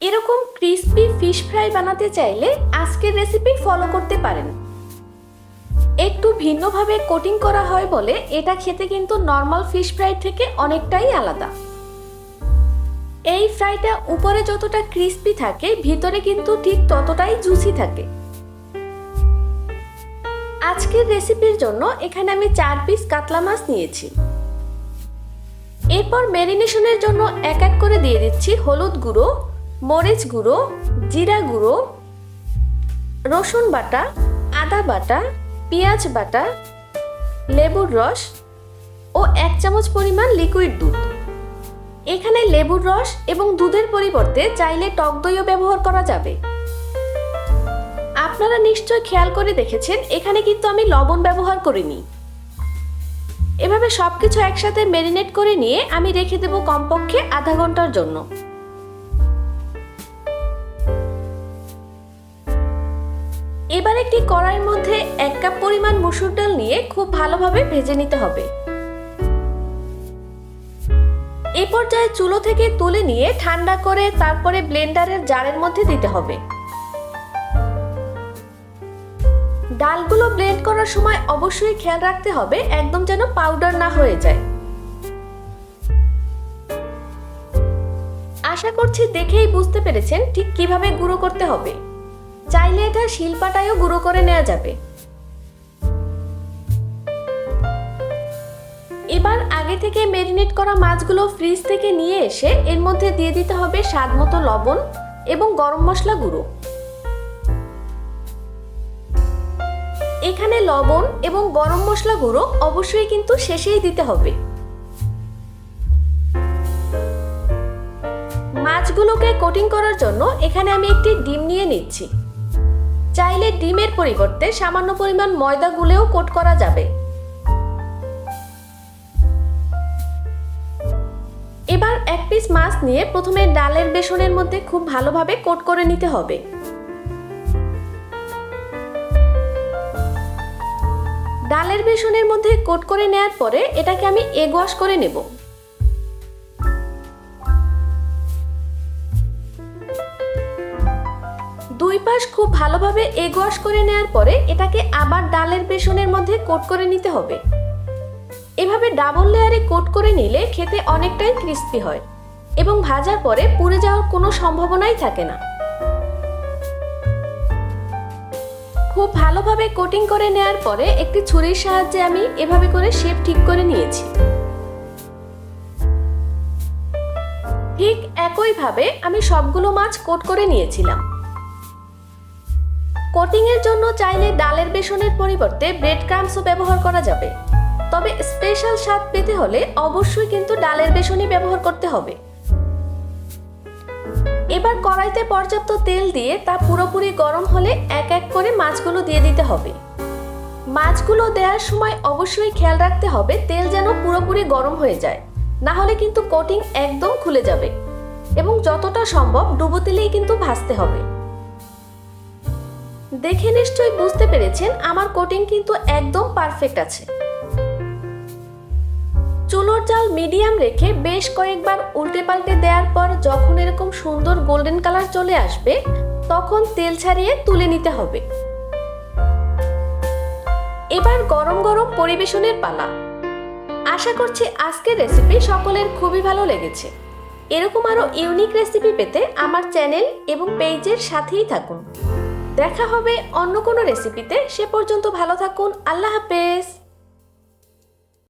এরকম crispy fish fry বানাতে চাইলে আজকের রেসিপি ফলো করতে পারেন। একটু ভিন্নভাবে কোটিং করা হয় বলে এটা খেতে কিন্তু নর্মাল ফিশ ফ্রাই থেকে অনেকটাই আলাদা। এই ফ্রাইটা উপরে যতটা ক্রিস্পি থাকে, ভিতরে কিন্তু ঠিক ততটাই জুসি থাকে। আজকের রেসিপির জন্য এখানে আমি চার পিস কাতলা মাছ নিয়েছি। এরপর ম্যারিনেশনের জন্য এক এক করে দিয়ে দিচ্ছি হলুদ গুঁড়ো মরিচ গুঁড়ো, জিরা গুঁড়ো, রসুন বাটা, আদা বাটা, পেঁয়াজ বাটা, লেবুর রস ও এক চামচ পরিমাণ লিকুইড দুধ। এখানে লেবুর রস এবং দুধের পরিবর্তে চাইলে টক দইও ব্যবহার করা যাবে। আপনারা নিশ্চয় খেয়াল করে দেখেছেন, এখানে কিন্তু আমি লবণ ব্যবহার করিনি। এভাবে সবকিছু একসাথে মেরিনেট করে নিয়ে আমি রেখে দেব কমপক্ষে আধা ঘণ্টার জন্য। এবার একটি কড়াইয়ের মধ্যে এক কাপ পরিমাণ মসুর ডাল নিয়ে খুব ভালোভাবে ভেজে নিতে হবে। এ পর্যায়ে চুলো থেকে তুলে নিয়ে ঠান্ডা করে তারপরে ব্লেন্ডারের জারের মধ্যে দিতে হবে। ডালগুলো ব্লেন্ড করার সময় অবশ্যই খেয়াল রাখতে হবে একদম যেন পাউডার না হয়ে যায়। আশা করছি দেখেই বুঝতে পেরেছেন ঠিক কীভাবে গুঁড়ো করতে হবে। চাইলে এটা শিলপাটায়ও গুঁড়ো করে নেওয়া যাবে। এবার আগে থেকে ম্যারিনেট করা মাছগুলো ফ্রিজ থেকে নিয়ে এসে এর মধ্যে দিয়ে দিতে হবে স্বাদ মতো লবণ এবং গরম মশলা গুঁড়ো। এখানে লবণ এবং গরম মশলা গুঁড়ো অবশ্যই কিন্তু শেষেই দিতে হবে। মাছগুলোকে কোটিং করার জন্য এখানে আমি একটি ডিম নিয়ে নিচ্ছি। চাইলে ডিমের পরিবর্তে সামান্য পরিমাণ ময়দা গুলেও কোট করা যাবে। এবার এক পিস মাছ নিয়ে প্রথমে ডালের বেসনের মধ্যে খুব ভালোভাবে কোট করে নিতে হবে। ডালের বেসনের মধ্যে কোট করে নেয়ার পরে এটাকে আমি এগ ওয়াশ করে নেব। দুই পাশ খুব ভালোভাবে এগ ওয়াশ করে নেয়ার পরে এটাকে আবার ডালের বেসনের মধ্যে কোট করে নিতে হবে। এভাবে ডাবল লেয়ারে কোট করে নিলে খেতে অনেকটাই ক্রিস্পি হয় এবং ভাজার পরে পুড়ে যাওয়ার কোনো সম্ভাবনাই থাকে না। খুব ভালোভাবে কোটিং করে নেয়ার পরে একটি ছুরির সাহায্যে আমি এভাবে করে শেপ ঠিক করে নিয়েছি। ঠিক একইভাবে আমি সবগুলো মাছ কোট করে নিয়েছিলাম। কোটিং এর জন্য চাইলে ডালের বেসনের পরিবর্তে ব্রেড ক্রামসও ব্যবহার করা যাবে। তবে স্পেশাল স্বাদ পেতে হলে অবশ্যই কিন্তু ডালের বেসনই ব্যবহার করতে হবে। এবার কড়াইতে পর্যাপ্ত তেল দিয়ে তা পুরোপুরি গরম হলে এক এক করে মাছগুলো দিয়ে দিতে হবে। মাছগুলো দেওয়ার সময় অবশ্যই খেয়াল রাখতে হবে তেল যেন পুরোপুরি গরম হয়ে যায়। না হলে কিন্তু কোটিং একদম খুলে যাবে। এবং যতটা সম্ভব ডুবো তেলেই কিন্তু ভাজতে হবে। দেখে নিশ্চয়ই বুঝতে পেরেছেন, আমার কোটিং কিন্তু একদম পারফেক্ট আছে। চুলোর জাল মিডিয়াম রেখে বেশ কয়েকবার উল্টে পাল্টে দেওয়ার পর যখন এরকম সুন্দর গোল্ডেন কালার চলে আসবে, তখন তেল ছাড়িয়ে তুলে নিতে হবে। এবার গরম গরম পরিবেশনের পালা। আশা করছি আজকের রেসিপি সকলের খুবই ভালো লেগেছে। এরকম আরও ইউনিক রেসিপি পেতে আমার চ্যানেল এবং পেজের সাথেই থাকুন। দেখা হবে অন্য কোনো রেসিপিতে সে পর্যন্ত ভালো থাকুন। আল্লাহ হাফেজ।